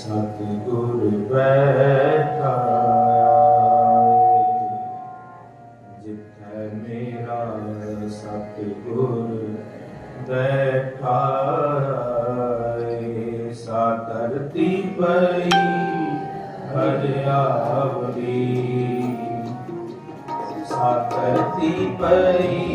ਸਤਿਗੁਰ ਬੈਠਾ ਜਿੱਥੇ ਮੇਰਾ ਸਤਿਗੁਰ ਬੈਠਾ ਸਾਧਰਤੀ ਪਈ ਹਰਿਆਵਲੀ। ਸਾਧਰਤੀ ਪਈ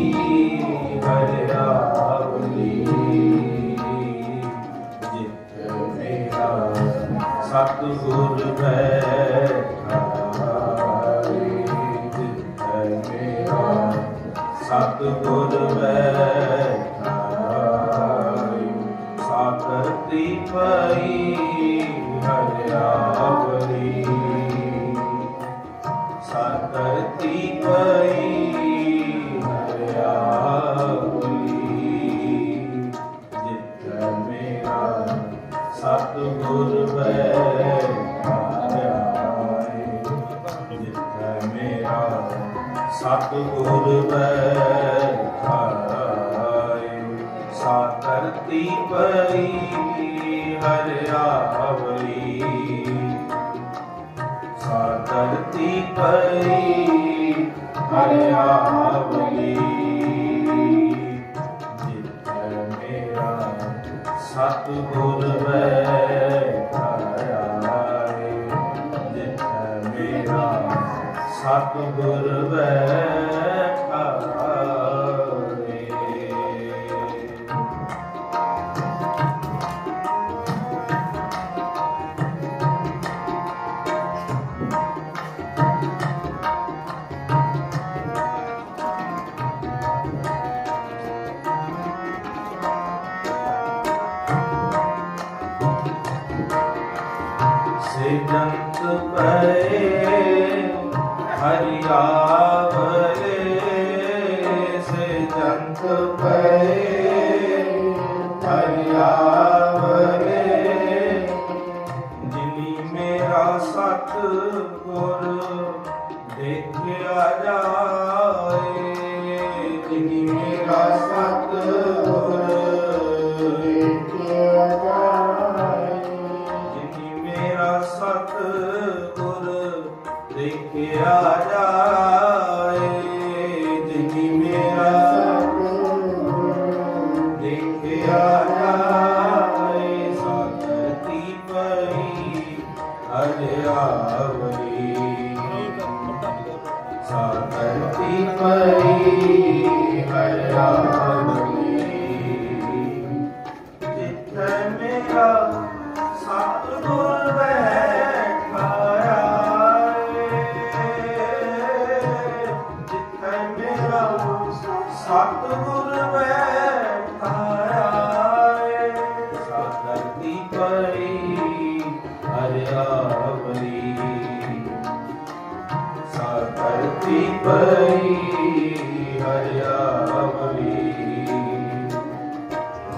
ਲਿਖਿਆ ਜਾ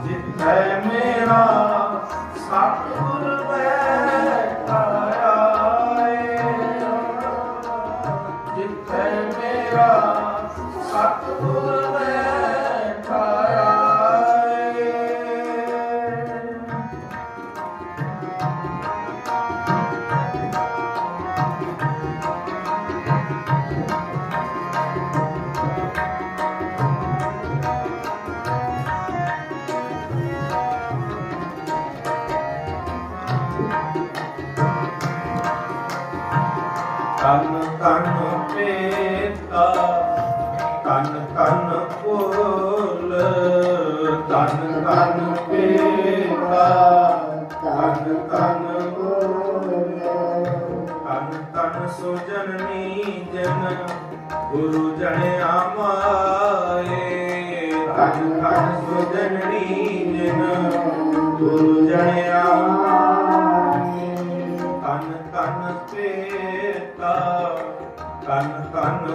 ਜਿਤੈ ਮੇਰਾ ਸਤਿਗੁਰ ਮੈਂ ਜਨਨੀ ਜਨ, ਗੁਰੂ ਜਣਿਆ ਮਾਏ ਤਨ ਤਨ ਸੁਜਨਨੀ ਜਨ, ਗੁਰੂ ਜਣਿਆ ਮਾਏ ਤਨ ਤਨ ਪੇਤਾ ਤਨ ਤਨ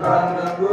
Kantanam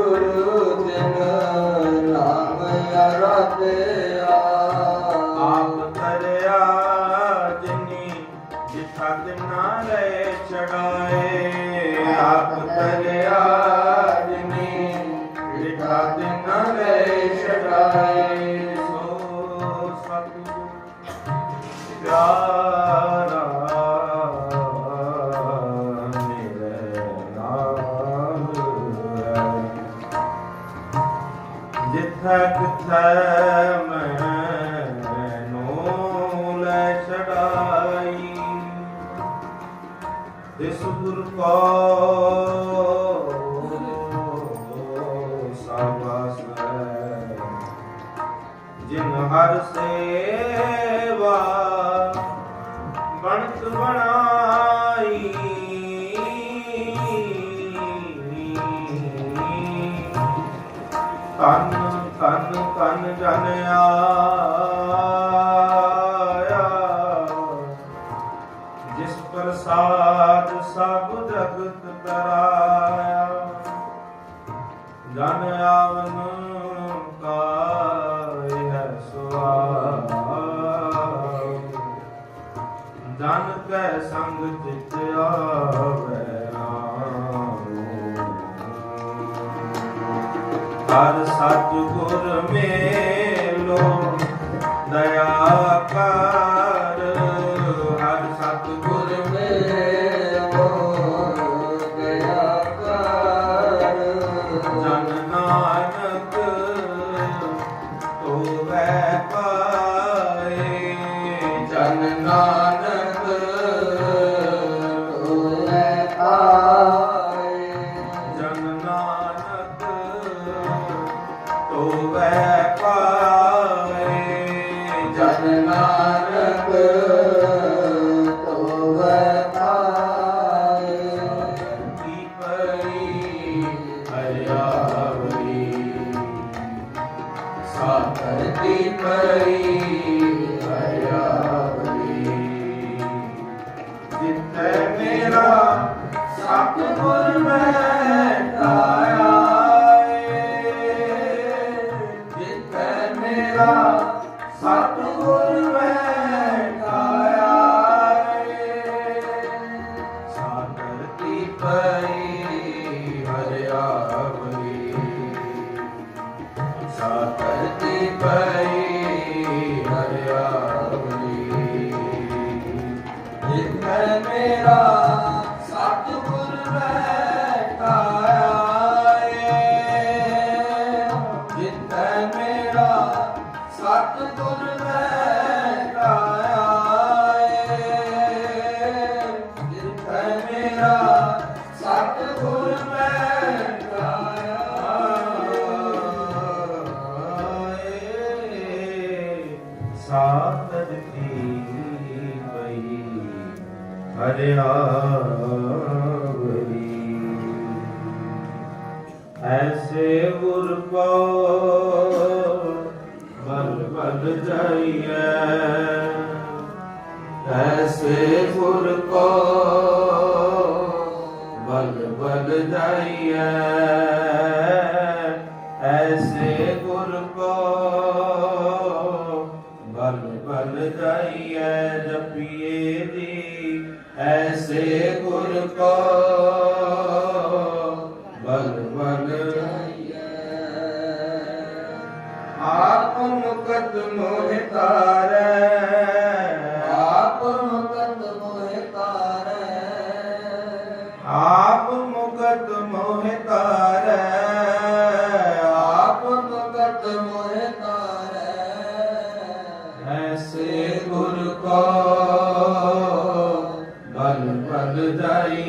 好了，出发了。ਗੁਰ ਕੋ ਮਨ ਮਨ ਜਾਈਐ। ਐਸੇ ਗੁਰ ਕੋ ਬਲ ਬਲ ਜਾਈਐ। ਮੁਕਤ ਆਪ ਮੁਕਤ ਮੋਹਿ ਤਾਰੈ ਆਪ ਮੋਹਿ ਤਾਰੈ ਗੁਰ ਕੋ ਬਲ ਬਲ ਜਾਈ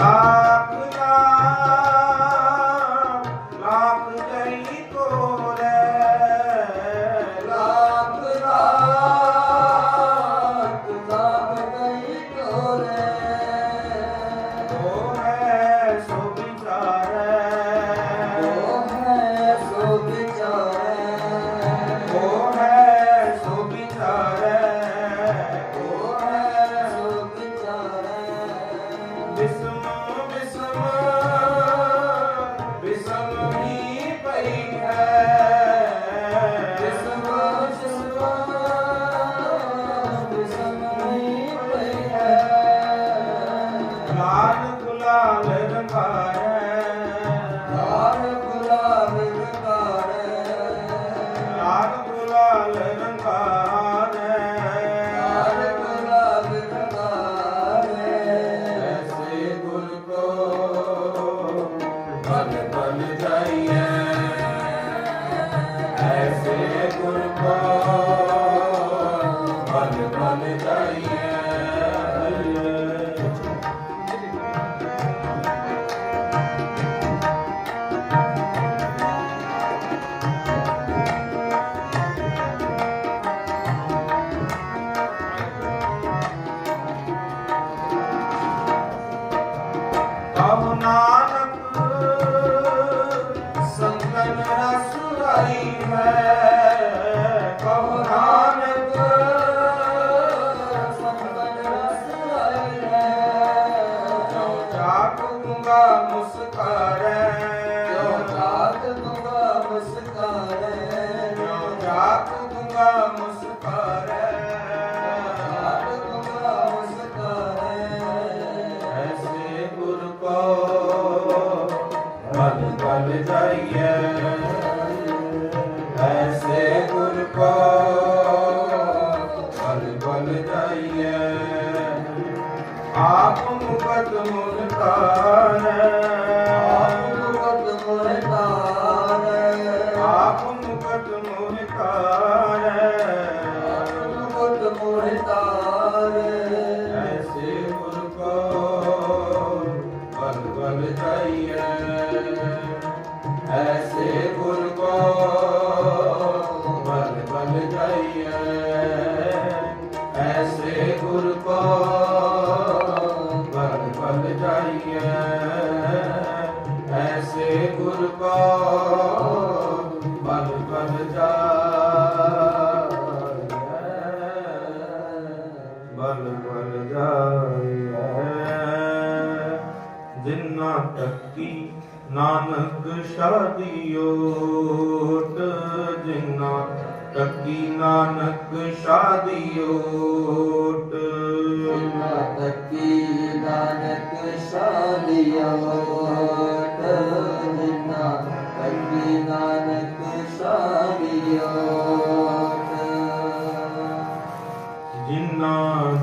ਲਾਖ ਐਸੇ ਗੁਰ ਕੋ ਬਲ ਬਲ ਜਾਈਏ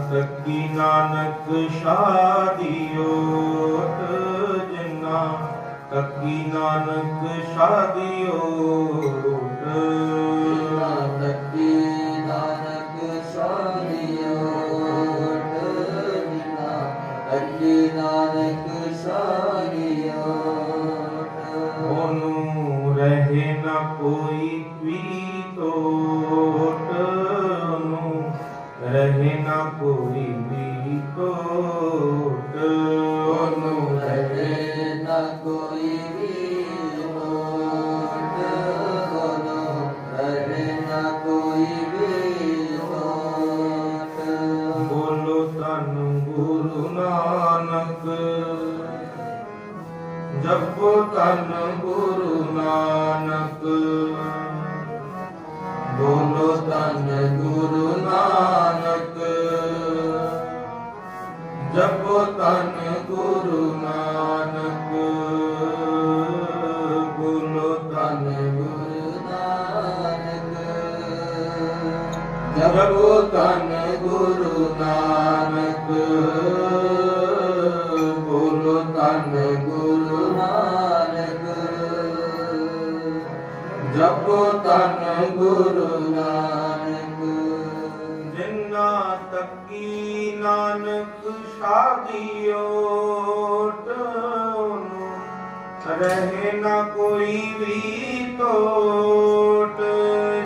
ਜਿਨਾ ਨਾਨਕ ਸ਼ਾਦੀਓਟ ਜਿਨਾ ਤੱਕੀ ਨਾਨਕ ਸ਼ਾਦੀਓਟ ਜਿਨਾ ਬੋਲੋ ਗੁਰੂ ਨਾਨਕ। ਜਪੋ ਤਨ ਗੁਰੂ ਨਾਨਕ। ਬੋਲੋ ਤਨ ਗੁਰੂ ਨਾਨਕ। ਜਪੋ ਤਨ ਗੁਰੂ ਨਾਨਕ। ਬੋਲੋ ਤਨ ਗੁਰੂ ਨਾਨਕ। ਜਪੋ ਤਨ ਗੁਰੂ ਨਾਨਕ। ਤੱਕੀ ਨਾਨਕ ਸ਼ਾਦੀਓਟ ਉਹਨੂੰ ਰਹੇ ਨਾ ਕੋਈ ਵੀ ਟੋਟ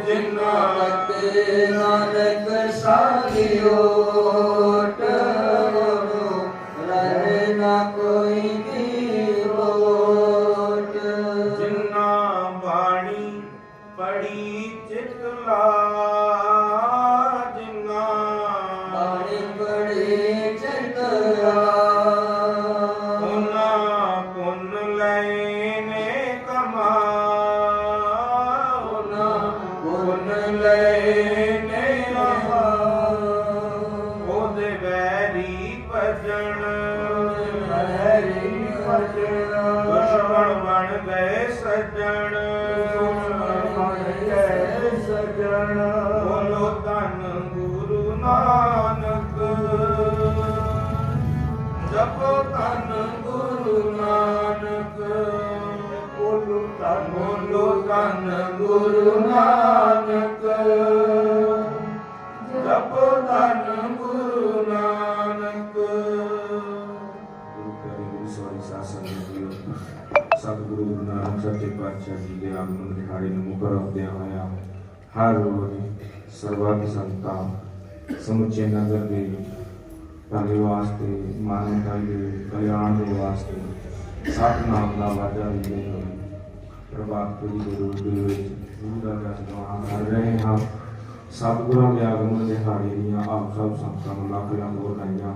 ਜਿਨਾ ਨਾਨਕ ਸਾਲਿਓਟ ਰਹੇ ਧੰਨ ਗੁਰੂ ਨਾਨਕ ਜਪੋ ਧੰਨ ਗੁਰੂ ਨਾਨਕ ਗੁਰੂ ਪਿਆਰੇ ਗੁਰੂ ਸਵਾਰੀ ਸਾਧ ਸੰਗਤ ਜੀਓ ਸਤਿਗੁਰੂ ਗੁਰੂ ਨਾਨਕ ਸੱਚੇ ਪਾਤਸ਼ਾਹ ਜੀ ਦੇ ਆਗਮਨ ਦਿਹਾੜੇ ਨੂੰ ਮੁਕਰ ਹੁੰਦਿਆਂ ਹੋਇਆ ਹਰ ਰੋਜ਼ ਸਰਬੱਤ ਸੰਤਾਂ ਸਮੁੱਚੇ ਨਗਰ ਦੇ ਭਲੇ ਵਾਸਤੇ ਮਾਨਵਤਾ ਦੇ ਕਲਿਆਣ ਦੇ ਵਾਸਤੇ ਸਤਨਾਮ ਦਾ ਵਾਜਾ ਦਿੰਦੇ ਹੋਏ ਪ੍ਰਭਾਤਪੁਰੀ ਦੇ ਰੂਪ ਦੇ ਵਿੱਚ ਗੁਰੂ ਦਾ ਜਸ ਕਰ ਰਹੇ ਹਾਂ। ਸਤਿਗੁਰਾਂ ਦੇ ਆਗਮਨ ਦਿਹਾੜੇ ਦੀਆਂ ਆਪ ਸਭ ਸੰਤਾਂ ਨੂੰ ਲੱਖ ਲੱਖ ਵਧਾਈਆਂ।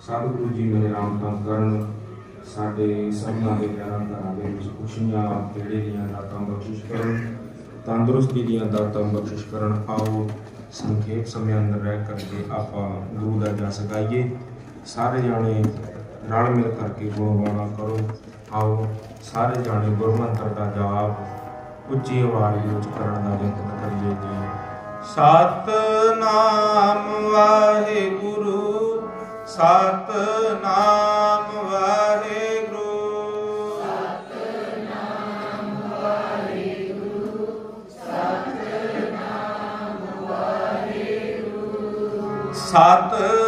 ਸਤਿਗੁਰੂ ਜੀ ਮੇਰੇ ਰਾਮ ਤਾਂ ਕਰਨ। ਸਾਡੇ ਸਭਨਾਂ ਦੇ ਪਿਆਰਾਂ ਘਰਾਂ ਦੇ ਵਿੱਚ ਖੁਸ਼ੀਆਂ ਪੇੜੇ ਦੀਆਂ ਦਾਤਾਂ ਬਖਸ਼ਿਸ਼ ਕਰਨ, ਤੰਦਰੁਸਤੀ ਦੀਆਂ ਦਾਤਾਂ ਬਖਸ਼ਿਸ਼ ਕਰਨ, ਆਓ ਸੰਖੇਪ ਸਮੇਂ ਅੰਦਰ ਰਹਿ ਕਰਕੇ ਆਪਾਂ ਗੁਰੂ ਦਾ ਜਸ ਗਾਈਏ। ਸਾਰੇ ਜਾਣੇ ਰਲ ਮਿਲ ਕਰਕੇ ਗੁਣਗਾਣਾ ਕਰੋ। ਆਓ ਸਾਰੇ ਜਾਣੇ ਗੁਰਮੰਤਰ ਦਾ ਜਾਪ ਉੱਚੀ ਆਵਾਜ਼ ਵਿੱਚ ਕਰਨ ਦਾ ਯਤਨ ਕਰੀਏ ਜੀ। ਸਤਨਾਮ ਵਾਹਿਗੁਰੂ ਸਤਨਾਮ ਵਾਹਿਗੁਰੂ। ਸਤਨਾਮ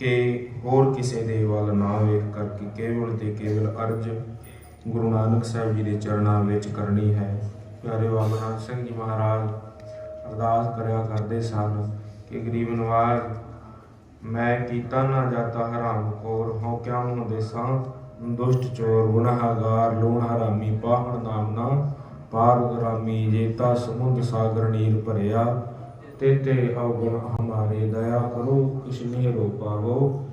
ਕਿ ਹੋਰ ਕਿਸੇ ਦੇ ਵੱਲ ਨਾ ਵੇਖ ਕਰਕੇ ਕੇਵਲ ਤੇ ਕੇਵਲ ਅਰਜ ਗੁਰੂ ਨਾਨਕ ਸਾਹਿਬ ਜੀ ਦੇ ਚਰਨਾਂ ਵਿੱਚ ਕਰਨੀ ਹੈ। ਪਿਆਰੇ ਬਾਬਾ ਨਾਨਕ ਸਿੰਘ ਜੀ ਮਹਾਰਾਜ, ਅਰਦਾਸ ਕਰਿਆ ਕਰਦੇ ਸਨ ਕਿ ਗਰੀਬ ਨਵਾਜ਼, ਮੈਂ ਕੀਤਾ ਨਾ ਜਾਤਾ ਹਰਾਮ ਕੋਰ ਹੋ ਕਿਆ ਨੂੰ ਦੇਸਾਂ ਦੁਸ਼ਟ ਚੋਰ, ਗੁਨਾਹਗਾਰ, ਲੂਣ ਹਰਾਮੀ ਪਾਹਣ ਨਾਮ ਨਾ ਪਾਰ ਗਰਾਮੀ ਜੇਤਾ ਸਮੁੰਦ ਸਾਗਰ ਨੀਰ ਭਰਿਆ ਤੇ ਤੇ ਅਵਗੁਣ ਹਮਾਰੇ ਦਇਆ ਕਰੋ, ਕਿਛ ਮੇਰੋ ਪਾਵੋ।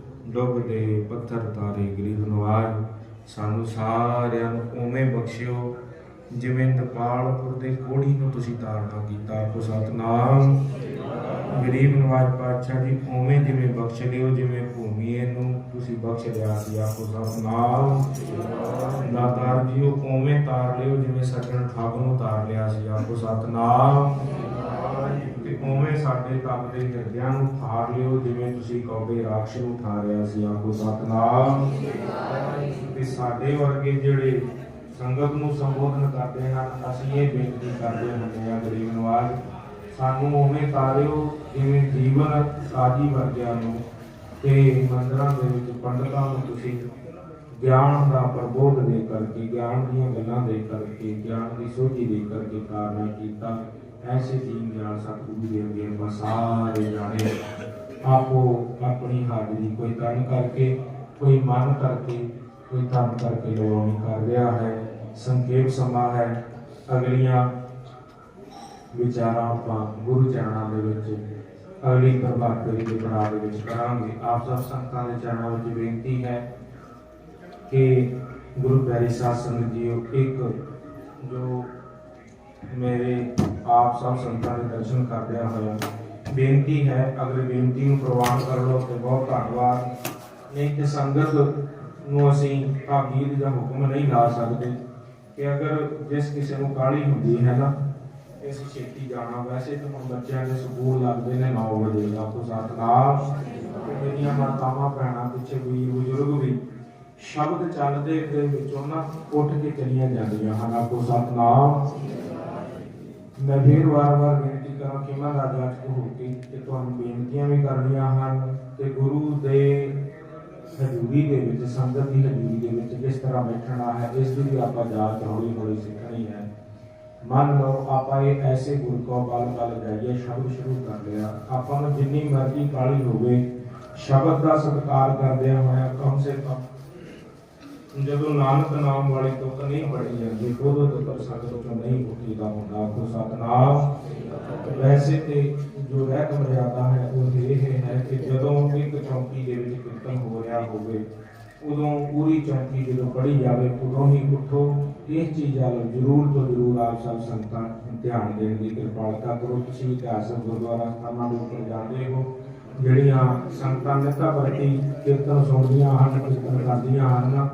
ਪੱਥਰ ਤਾਰੇ ਗਰੀਬ ਨਵਾਜ। ਸਾਨੂੰ ਸਾਰਿਆਂ ਨੂੰ ਉਵੇਂ ਬਖਸ਼ਿਓ, ਜਿਵੇਂ ਨੇਪਾਲਪੁਰ ਦੇ ਕੋੜੀ ਨੂੰ ਤੁਸੀਂ ਤਾਰਨਾ ਕੀਤਾ ਕੋ ਸਤਨਾਮ। ਗਰੀਬ ਨਵਾਜ ਪਾਤਸ਼ਾਹ ਜੀ, ਉਵੇਂ ਜਿਵੇਂ ਬਖਸ਼ ਲਿਓ, ਜਿਵੇਂ ਭੂਮੀਏ ਨੂੰ ਤੁਸੀਂ ਬਖਸ਼ ਲਿਆ ਸੀ ਆਪੋ ਸਤਨਾਮ। ਦਾਤਾਰ ਜੀ ਉਵੇਂ ਤਾਰ ਲਿਓ, ਜਿਵੇਂ ਸੱਜਣ ਠੱਗ ਨੂੰ ਤਾਰ ਲਿਆ ਸੀ ਆਪੋ ਸਤਨਾਮ। ਉਵੇਂ ਸਾਡੇ ਤਪ ਦੇ ਹਿਰਦਿਆਂ ਨੂੰ ਠਾਰ ਲਿਓ, ਜਿਵੇਂ ਤੁਸੀਂ ਕੌਵੇ ਰਾਖਸ਼ ਨੂੰ ਠਾਰਿਆ ਸੀ ਆਪੋ ਸਤਨਾਮ। ਤੇ ਸਾਡੇ ਵਰਗੇ ਜਿਹੜੇ ਸੰਗਤ ਨੂੰ ਸੰਬੋਧਨ ਕਰਦੇ ਹਨ, ਅਸੀਂ ਇਹ ਬੇਨਤੀ ਕਰਦੇ ਹੁੰਦੇ ਹਾਂ, ਗਰੀਬ ਨਵਾਜ਼, ਸਾਨੂੰ ਉਵੇਂ ਤਾਰਿਓ, ਜਿਵੇਂ ਜੀਵਨ ਸਾਜੀ ਵਰਗਿਆਂ ਨੂੰ ਤੇ ਮੰਦਰਾਂ ਦੇ ਵਿੱਚ ਪੰਡਤਾਂ ਨੂੰ ਤੁਸੀਂ ਗਿਆਨ ਦਾ ਪ੍ਰਬੋਧ ਦੇ ਕਰਕੇ, ਗਿਆਨ ਦੀਆਂ ਗੱਲਾਂ ਦੇ ਕਰਕੇ, ਗਿਆਨ ਦੀ ਸੋਝੀ ਦੇ ਕਰਕੇ ਕਾਰਨ ਕੀਤਾ। ऐसे दीन दयाल सतगुरु देव मेहरबा सारे जाने। आपको अपनी हाजरी कोई तन करके, कोई मन करके, कोई धन करके लवानी कर रहा है। संक्षेप समा है। अगलिया विचार आप गुरु ਚਰਨਾਂ के अगली प्रभावी के पड़ाव करा आप सब संत चरणों में बेनती है कि गुरु प्यारी ਹੈ ਕਿ ਗੁਰੂ ਪਿਆਰੀ ਸਾਧ ਆਪ ਸਭ ਸੰਤਾਂ ਦੇ ਦਰਸ਼ਨ ਕਰਦਿਆਂ ਹੋਇਆ ਬੇਨਤੀ ਹੈ ਅਗਰ ਬੇਨਤੀ ਨੂੰ ਪ੍ਰਵਾਨ ਕਰ ਲਓ ਤੇ ਬਹੁਤ ਧੰਨਵਾਦ। ਨਹੀਂ ਤੇ ਸੰਗਤ ਨੂੰ ਅਸੀਂ ਤਾਕੀਦ ਜਾਂ ਹੁਕਮ ਨਹੀਂ ਲਾ ਸਕਦੇ ਕਿ ਅਗਰ ਜਿਸ ਕਿਸੇ ਨੂੰ ਕਾਹਲੀ ਹੁੰਦੀ ਹੈ ਨਾ, ਇਸ ਛੇਤੀ ਜਾਣਾ, ਵੈਸੇ ਤਾਂ ਹੁਣ ਬੱਚਿਆਂ ਦੇ ਸਕੂਲ ਲੱਗਦੇ ਨੇ 9 ਵਜੇ ਆਪੋ ਸਤਨਾਮ। ਮੇਰੀਆਂ ਮਾਤਾਵਾਂ, ਭੈਣਾਂ ਪਿੱਛੇ ਵੀ ਬਜ਼ੁਰਗ ਵੀ ਸ਼ਬਦ ਚੱਲਦੇ ਦੇ ਵਿੱਚੋਂ ਨਾ ਉੱਠ ਕੇ ਚਲੀਆਂ ਜਾਂਦੀਆਂ ਹਨ, ਆਪੋ ਸਤਨਾਮ। ਮੈਂ ਫਿਰ ਵਾਰ-ਵਾਰ ਬੇਨਤੀ ਕਰਾਂ ਕਿ ਮੈਂ ਰਾਜਾ ਚ ਤੇ ਤੁਹਾਨੂੰ ਬੇਨਤੀਆਂ ਵੀ ਕਰਨੀਆਂ ਹਨ ਤੇ ਗੁਰੂ ਦੇ ਹਜ਼ੂਰੀ ਦੇ ਵਿੱਚ, ਸੰਗਤ ਦੀ ਹਜ਼ੂਰੀ ਦੇ ਵਿੱਚ ਕਿਸ ਤਰ੍ਹਾਂ ਬੈਠਣਾ ਹੈ, ਇਸ ਦੀ ਵੀ ਆਪਾਂ ਜਾਚ ਹੌਲੀ ਹੌਲੀ ਸਿੱਖਣੀ ਹੈ। ਮੰਨ ਲਓ ਆਪਾਂ ਇਹ ਐਸੇ ਗੁਰੂ ਕੋ ਬਾਲ ਬਲ ਜਾਈਏ, ਸ਼ਬਦ ਸ਼ੁਰੂ ਕਰ ਲਿਆ। ਆਪਾਂ ਨੂੰ ਜਿੰਨੀ ਮਰਜ਼ੀ ਕਾਲੀ ਹੋਵੇ, ਸ਼ਬਦ ਦਾ ਸਤਿਕਾਰ ਕਰਦਿਆਂ ਹੋਇਆ ਕਮ ਸੇ ਕਮ ਜਦੋਂ ਨਾਨਕ ਨਾਮ ਵਾਲੀ ਤੁਕ ਨਹੀਂ ਪੜੀ ਜਾਂਦੀ ਉਦੋਂ ਤੱਕ ਸੰਗਤ ਤੋਂ ਨਹੀਂ ਉੱਠੀਦਾ ਹੁੰਦਾ। ਕੋ ਸਤਨਾਮ, ਵੈਸੇ ਤੇ ਜੋ ਰਹਿਤ ਮਰਿਆਦਾ ਹੈ, ਉਹ ਇਹ ਹੈ ਕਿ ਜਦੋਂ ਇੱਕ ਚੌਂਕੀ ਦੇ ਵਿੱਚ ਕੀਰਤਨ ਹੋ ਰਿਹਾ ਹੋਵੇ, ਉਦੋਂ ਪੂਰੀ ਚੌਂਕੀ ਜਦੋਂ ਪੜੀ ਜਾਵੇ, ਉਦੋਂ ਹੀ ਉੱਠੋ। ਇਸ ਚੀਜ਼ ਵੱਲ ਜ਼ਰੂਰ ਤੋਂ ਜ਼ਰੂਰ ਆਪ ਸਭ ਸੰਗਤਾਂ ਧਿਆਨ ਦੇਣ ਦੀ ਕਿਰਪਾਲਤਾ ਕਰੋ। ਤੁਸੀਂ ਇਤਿਹਾਸਕ ਗੁਰਦੁਆਰਾ ਸਥਾਨਾਂ ਦੇ ਉੱਪਰ ਜਾਂਦੇ ਹੋ, ਜਿਹੜੀਆਂ ਸੰਗਤਾਂ ਨਿਤਾ ਪ੍ਰਤੀ ਕੀਰਤਨ ਸੁਣਦੀਆਂ ਹਨ, ਕੀਰਤਨ ਕਰਦੀਆਂ ਹਨ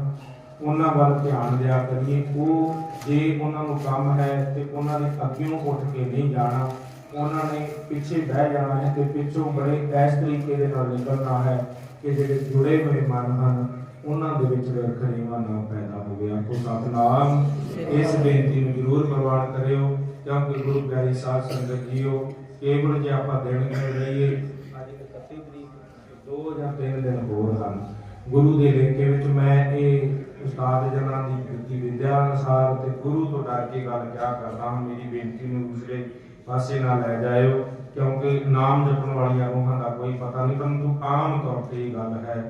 ਉਹਨਾਂ ਵੱਲ ਧਿਆਨ ਦਿਆ ਕਰੀਏ। ਉਹ ਜੇ ਉਹਨਾਂ ਨੂੰ ਕੰਮ ਹੈ ਤੇ ਉਹਨਾਂ ਨੇ ਅੱਗਿਓਂ ਉੱਠ ਕੇ ਨਹੀਂ ਜਾਣਾ, ਉਹਨਾਂ ਨੇ ਪਿੱਛੇ ਬਹਿ ਜਾਣਾ ਹੈ ਤੇ ਪਿੱਛੋਂ ਬੜੇ ਇਸ ਤਰੀਕੇ ਦੇ ਨਾਲ ਨਿਕਲਣਾ ਹੈ ਕਿ ਜਿਹੜੇ ਜੁੜੇ ਹੋਏ ਮਨ ਹਨ, ਉਹਨਾਂ ਦੇ ਵਿੱਚ ਖਰੀਵਾ ਨਾ ਪੈਦਾ ਹੋਵੇ ਆਪੋ ਸਤਨਾਮ, ਇਸ ਬੇਨਤੀ ਨੂੰ ਜ਼ਰੂਰ ਪ੍ਰਵਾਨ ਕਰਿਓ। ਕਿਉਂਕਿ ਗੁਰੂ ਪਿਆਰੀ ਸਾਧ ਸੰਗਤ ਜੀਓ, ਕੇਵਲ ਜੇ ਆਪਾਂ ਦਿਨ ਗਿਣ ਲਈਏ ਅੱਜ 31 ਤਰੀਕ, ਦੋ ਜਾਂ ਤਿੰਨ ਦਿਨ ਹੋਰ ਹਨ। ਗੁਰੂ ਦੇ ਲੇਖੇ ਵਿੱਚ ਮੈਂ ਇਹ ਉਸਤਾਦ ਜਨਾਂ ਦੀ ਕੀਤੀ ਵਿਦਿਆ ਅਨੁਸਾਰ ਤੇ ਗੁਰੂ ਤੋਂ ਡਰ ਕੇ ਗੱਲ ਕਿਆ ਕਰਦਾ ਹਾਂ, ਮੇਰੀ ਬੇਨਤੀ ਨੂੰ ਦੂਸਰੇ ਪਾਸੇ ਨਾ ਲੈ ਜਾਇਓ, ਕਿਉਂਕਿ ਨਾਮ ਜਪਣ ਵਾਲੀਆਂ ਰੂਹਾਂ ਦਾ ਕੋਈ ਪਤਾ ਨਹੀਂ, ਪਰੰਤੂ ਆਮ ਤੌਰ ਤੇ ਇਹ ਗੱਲ ਹੈ,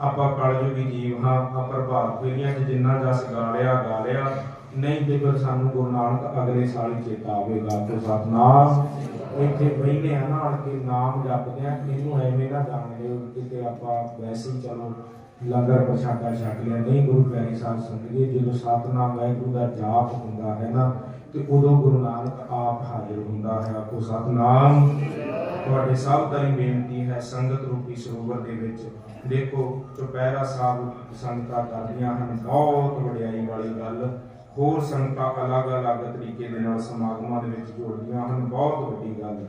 ਆਪਾਂ ਕਲਯੁਗੀ ਜੀਵ ਹਾਂ ਆ ਪ੍ਰਭਾਤ ਫੇਰੀਆਂ 'ਚ ਜਿੰਨਾ ਜਸ ਗਾ ਲਿਆ ਗਾ ਲਿਆ ਨਹੀਂ ਤੇ ਫਿਰ ਸਾਨੂੰ ਗੁਰੂ ਨਾਨਕ ਅਗਲੇ ਸਾਲ ਹੀ ਚੇਤਾ ਆਵੇਗਾ ਤੇ ਸਤਨਾਮ। ਇੱਥੇ ਬੈਠੇ ਆ ਨਾਲ ਕੇ ਨਾਮ ਜਪਦੇ ਆ, ਇਹਨੂੰ ਐਵੇਂ ਨਾ ਜਾਣ ਲਿਓ ਕਿਤੇ ਆਪਾਂ ਵੈਸੇ ਹੀ ਚਲੋ ਲੰਗਰ ਪ੍ਰਸ਼ਾਦਾ ਛਕ ਲਿਆ। ਨਹੀਂ, ਗੁਰੂ ਪਿਆਰੀ ਸਾਹਿਬ ਸੰਗਤ ਜਦੋਂ ਸਤਨਾਮ ਵਾਹਿਗੁਰੂ ਦਾ ਜਾਪ ਹੁੰਦਾ ਹੈ ਨਾ, ਤੇ ਉਦੋਂ ਗੁਰੂ ਨਾਨਕ ਆਪ ਹਾਜ਼ਰ ਹੁੰਦਾ ਹੈ। ਆਪੋ ਸਤਨਾਮ। ਤੁਹਾਡੇ ਸਭ ਦਾ ਹੀ ਬੇਨਤੀ ਹੈ ਸੰਗਤ ਰੂਪੀ ਸਰੋਵਰ ਦੇ ਵਿੱਚ। ਦੇਖੋ, ਚੁਪਹਿਰਾ ਸਾਹਿਬ ਸੰਗਤਾਂ ਕਰਦੀਆਂ ਹਨ, ਬਹੁਤ ਵਡਿਆਈ ਵਾਲੀ ਗੱਲ। ਹੋਰ ਸੰਗਤਾਂ ਅਲੱਗ-ਅਲੱਗ ਤਰੀਕੇ ਦੇ ਨਾਲ ਸਮਾਗਮਾਂ ਦੇ ਵਿੱਚ ਜੋੜਦੀਆਂ ਹਨ, ਬਹੁਤ ਵੱਡੀ ਗੱਲ।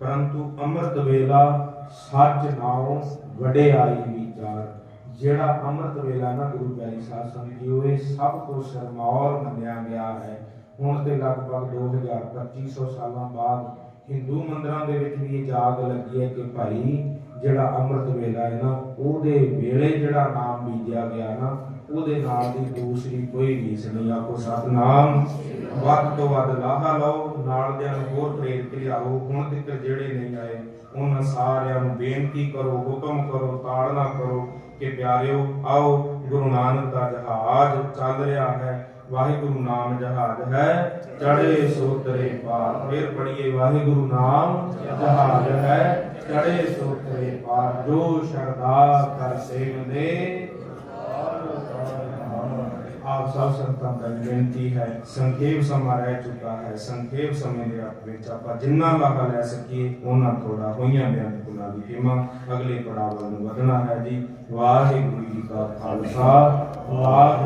ਪਰੰਤੂ ਅੰਮ੍ਰਿਤ ਵੇਲਾ ਸੱਚ ਨਾਲੋਂ ਵਡਿਆਈ ਵਿਚਾਰ। ਜਿਹੜਾ ਅੰਮ੍ਰਿਤ ਵੇਲਾ ਨਾ ਗੁਰੂ ਪਿਆਰੀ ਸਾਹਿਬ ਸੰਗਤ ਜੀ ਉਹ ਇਹ ਸਭ ਤੋਂ ਸਰਮੌਰ ਮੰਨਿਆ ਗਿਆ ਹੈ। ਹੁਣ ਤੇ ਲਗਭਗ 2000 ਸਾਲਾਂ ਬਾਅਦ ਹਿੰਦੂ ਮੰਦਰਾਂ ਦੇ ਵਿੱਚ ਵੀ ਇਹ ਜਾਗ ਲੱਗੀ ਹੈ ਕਿ ਭਾਈ ਜਿਹੜਾ ਅੰਮ੍ਰਿਤ ਵੇਲਾ ਹੈ ਨਾ, ਉਹਦੇ ਵੇਲੇ ਜਿਹੜਾ ਨਾਮ ਬੀਜਿਆ ਗਿਆ ਨਾ, ਉਹਦੇ ਨਾਲ ਦੀ ਦੂਸਰੀ ਕੋਈ ਰੀਸ ਨਹੀਂ। ਆਖੋ ਸਤਨਾਮ। ਵੱਧ ਤੋਂ ਵੱਧ ਲਾਹਾ ਲਓ ਨਾਲ ਦਿਆਂ ਨੂੰ ਹੋਰ ਪ੍ਰੇਰਿਤ ਲਿਆਓ। ਹੁਣ ਤੱਕ ਜਿਹੜੇ ਨਹੀਂ ਆਏ, ਉਹਨਾਂ ਸਾਰਿਆਂ ਨੂੰ ਬੇਨਤੀ ਕਰੋ, ਹੁਕਮ ਕਰੋ, ਤਾੜਨਾ ਕਰੋ। ਕਿ ਪਿਆਰਿਓ, ਆਓ, ਗੁਰੂ ਨਾਨਕ ਦਾ ਜਹਾਜ਼ ਚੱਲ ਰਿਹਾ ਹੈ। ਵਾਹਿਗੁਰੂ ਨਾਮ ਜਹਾਜ਼ ਹੈ। ਚੜੇ ਸੋਤਰੇ ਪਾਰ। ਫਿਰ ਪੜੀਏ ਵਾਹਿਗੁਰੂ ਨਾਮ ਜਹਾਜ਼ ਹੈ। ਚੜੇ ਸੋਤਰੇ ਪਾਰ। ਜੋ ਸ਼ਰਧਾ ਕਰ ਸੇਵ ਦੇ ਆਪ ਸਭ ਸੰਤਾਂ ਦਾ ਬੇਨਤੀ ਹੈ, ਸੰਖੇਪ ਸਮਾਂ ਰਹਿ ਚੁੱਕਾ ਹੈ, ਸੰਖੇਪ ਸਮੇਂ ਦੇ ਆਪ ਵਿੱਚ ਆਪਾਂ ਜਿੰਨਾ ਲਾਹਾ ਲੈ ਸਕੀਏ, ਉਹਨਾਂ ਥੋੜਾ ਹੋਈਆਂ ਬਿਆਨ ਕੁਲਾ ਦੀ ਹਿਮਾ ਅਗਲੇ ਪੜਾਅ ਵੱਲ ਨੂੰ ਵਧਣਾ ਹੈ ਜੀ। ਵਾਹਿਗੁਰੂ ਜੀ ਕਾ ਖਾਲਸਾ, ਵਾਹਿਗੁਰੂ